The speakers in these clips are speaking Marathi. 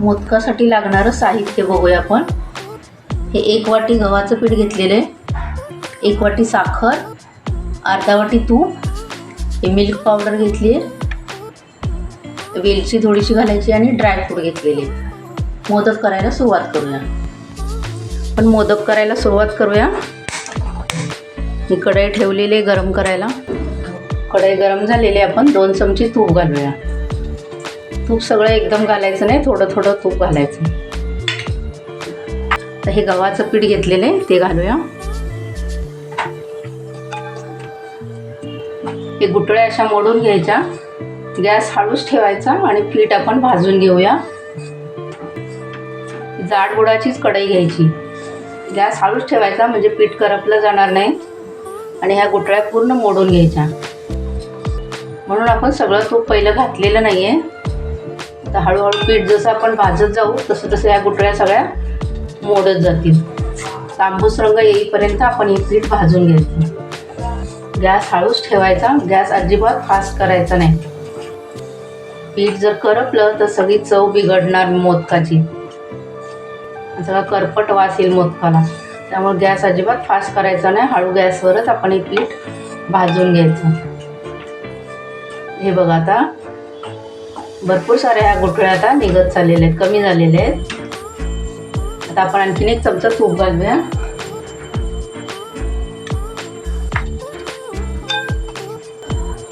मोदकासाठी लागणारं साहित्य बघूया आपण. हे एक वाटी गव्हाचं पीठ घेतलेलं आहे. एक वाटी साखर अर्धा वाटी तूप हे मिल्क पावडर घेतली आहे. वेलची थोडीशी घालायची आणि ड्रायफ्रूट घेतलेले मोदक करायला सुरुवात करूया. पण मोदक करायला सुरुवात करूया. मी कढई ठेवलेली आहे गरम करायला. कढई गरम झालेली आहे आपण. दोन चमचे तूप घालूया. तूप सगळं एकदम घालायचं नाही थोडं थोडं तूप घालायचं. तर हे गव्हाचं पीठ घेतलेलं आहे ते घालूया. हे गुटळ्या अशा मोडून घ्यायच्या. गॅस हळूच ठेवायचा आणि पीठ आपण भाजून घेऊया. जाड गुडाचीच कढई घ्यायची. गॅस हळूच ठेवायचा म्हणजे पीठ करपलं जाणार नाही. आणि ह्या गुटळ्या पूर्ण मोडून घ्यायच्या. म्हणून आपण सगळं तूप पहिलं घातलेलं नाही आहे तर हळूहळू पीठ जसं आपण भाजत जाऊ तसं तसं या गुटळ्या सगळ्या मोडत जातील. तांबूस रंग येईपर्यंत आपण हे पीठ भाजून घ्यायचं. गॅस हळूच ठेवायचा. गॅस अजिबात फास्ट करायचा नाही. पीठ जर करपलं तर सगळी चव बिघडणार मोदकाची. सगळा करपट वास येईल मोदकाला. त्यामुळे गॅस अजिबात फास्ट करायचा नाही. हळू गॅसवरच आपण हे पीठ भाजून घ्यायचं. हे बघा आता भरपूर साऱ्या ह्या गुठळ्या आता निघत चाललेल्या आहेत कमी झालेल्या आहेत. आता आपण आणखीन एक चमचा तूप घालूया.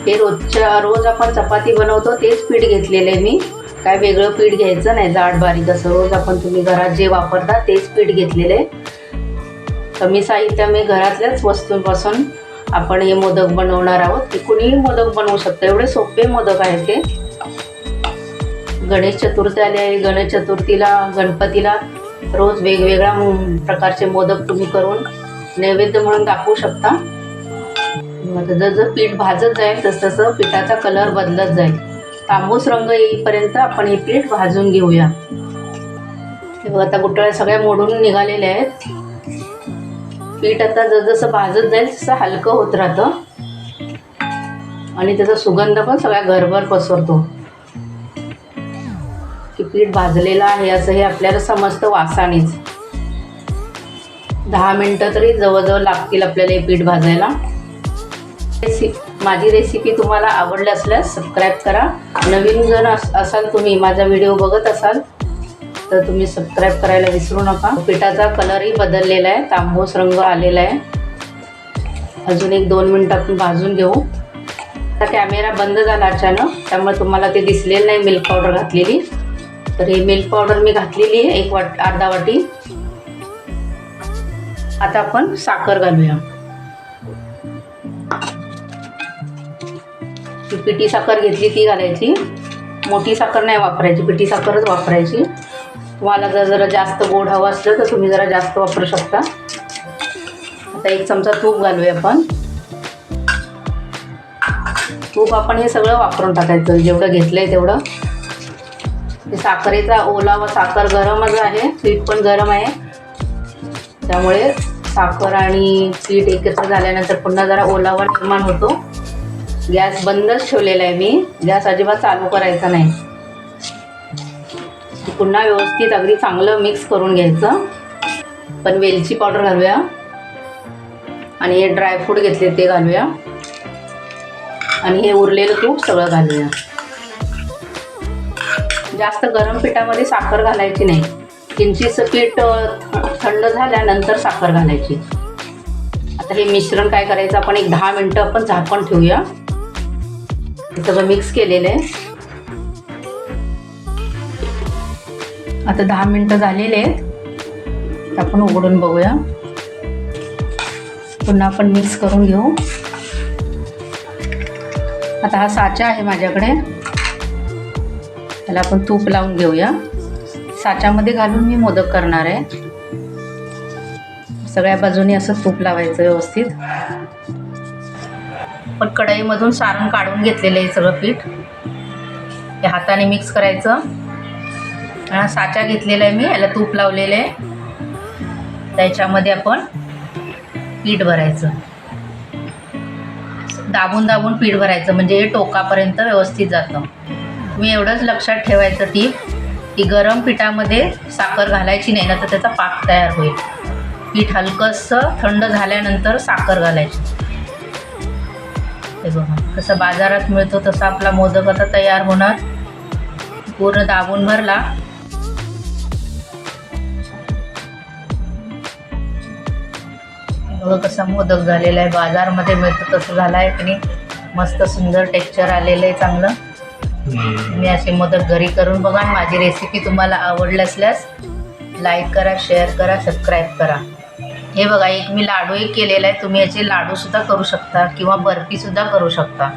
हे रोजच्या रोज आपण चपाती बनवतो तेच पीठ घेतलेलं आहे मी. काय वेगळं पीठ घ्यायचं नाही जाड बारीक असं रोज आपण तुम्ही घरात जे वापरता तेच पीठ घेतलेलं आहे. कमी साहित्य मी घरातल्याच वस्तूंपासून आपण हे मोदक बनवणार आहोत. ते कुणीही मोदक बनवू शकतो एवढे सोपे मोदक आहेत ते गणेश चतुर्थी आली आहे. गणेश चतुर्थीला गणपतीला रोज वेगवेगळ्या प्रकारचे मोदक तुम्ही करून नैवेद्य म्हणून दाखवू शकता. जसं पीठ भाजत जाईल तसतसं पिठाचा कलर बदलत जाईल. तांबूस रंग येईपर्यंत आपण हे पीठ भाजून घेऊया. हे आता गुटळ्या सगळ्या मोडून निघालेल्या आहेत. पीठ आता जसजसं भाजत जाईल तसं हलकं होत राहतं. आणि त्याचा सुगंध पण सगळ्या घरभर पसरतो. पीठ भाजलेलं आहे असं हे आपल्याला समजतं वासानेच. दहा मिनटं तरी जवळजवळ लागतील आपल्याला हे पीठ भाजायला. रेसि माझी रेसिपी तुम्हाला आवडली असल्यास सबस्क्राईब करा. नवीन जण अस असाल तुम्ही माझा व्हिडिओ बघत असाल तर तुम्ही सबस्क्राईब करायला विसरू नका. पिठाचा कलरही बदललेला आहे तांबूस रंग आलेला आहे. अजून एक दोन मिनटं आपण भाजून घेऊ. आता कॅमेरा बंद झाला अचानक त्यामुळे तुम्हाला ते दिसलेलं नाही मिल्क पावडर घातलेली. तर हे मिल्क पावडर मी घातलेली आहे एक वाट अर्धा वाटी. आता आपण साखर घालूया. ती पिठी साखर घेतली ती घालायची. मोठी साखर नाही वापरायची पिठी साखरच वापरायची. तुम्हाला जर जरा जास्त गोड हवं असलं तर तुम्ही जरा जास्त वापरू शकता. आता एक चमचा तूप घालूया आपण. तूप आपण हे सगळं वापरून टाकायचं जेवढं घेतलं आहे तेवढं. ते साखरेचा ओला व साखर गरमच आहे पीठ पण गरम आहे. त्यामुळे साखर आणि पीठ एकत्र झाल्यानंतर पुन्हा जरा ओलावा निर्माण होतो. गॅस बंदच ठेवलेला आहे मी. गॅस अजिबात चालू करायचा नाही. पुन्हा व्यवस्थित अगदी चांगलं मिक्स करून घ्यायचं. पण वेलची पावडर घालूया. आणि हे ड्रायफ्रूट घेतले ते घालूया. आणि हे उरलेलं तूप सगळं घालूया. जास्त गरम पिठामध्ये साखर घालायची नाही. किंचितचं पीठ थंड झाल्यानंतर साखर घालायची. आता हे मिश्रण काय करायचं आपण एक दहा मिनटं आपण झाकण ठेवूया. हे सगळं मिक्स केलेलं आहे. आता दहा मिनटं झालेले आहेत. आपण उघडून बघूया. पुन्हा आपण मिक्स करून घेऊ. आता हा साचा आहे माझ्याकडे. त्याला आपण तूप लावून घेऊया. साच्यामध्ये घालून मी मोदक करणार आहे. सगळ्या बाजूनी असं तूप लावायचं व्यवस्थित. पण कढईमधून सारण काढून घेतलेलं आहे सगळं पीठ. हे हाताने मिक्स करायचं. साचा घेतलेला आहे मी याला तूप लावलेलं आहे. त्याच्यामध्ये आपण पीठ भरायचं. दाबून दाबून पीठ भरायचं म्हणजे हे टोकापर्यंत व्यवस्थित जातं. तुम्ही एवढंच लक्षात ठेवायचं टीप की गरम पिठामध्ये साखर घालायची नाही ना तर त्याचा पाक तयार होईल. पीठ हलकंसं थंड झाल्यानंतर साखर घालायची. हे बघा कसं बाजारात मिळतो तसा आपला मोदक आता तयार होणार. पूर्ण दाबून भरला. बघा कसा मोदक झालेला आहे बाजारमध्ये मिळतो तसं झालं आहे की नाही. मस्त सुंदर टेक्स्चर आलेलं आहे चांगलं. तुम्ही असे मोदक घरी करून बघा माझी रेसिपी तुम्हाला आवडली असल्यास लाईक करा शेअर करा सबस्क्राईब करा. हे बघा एक मी लाडू एक केलेला आहे. तुम्ही याचे लाडूसुद्धा करू शकता किंवा बर्फीसुद्धा करू शकता.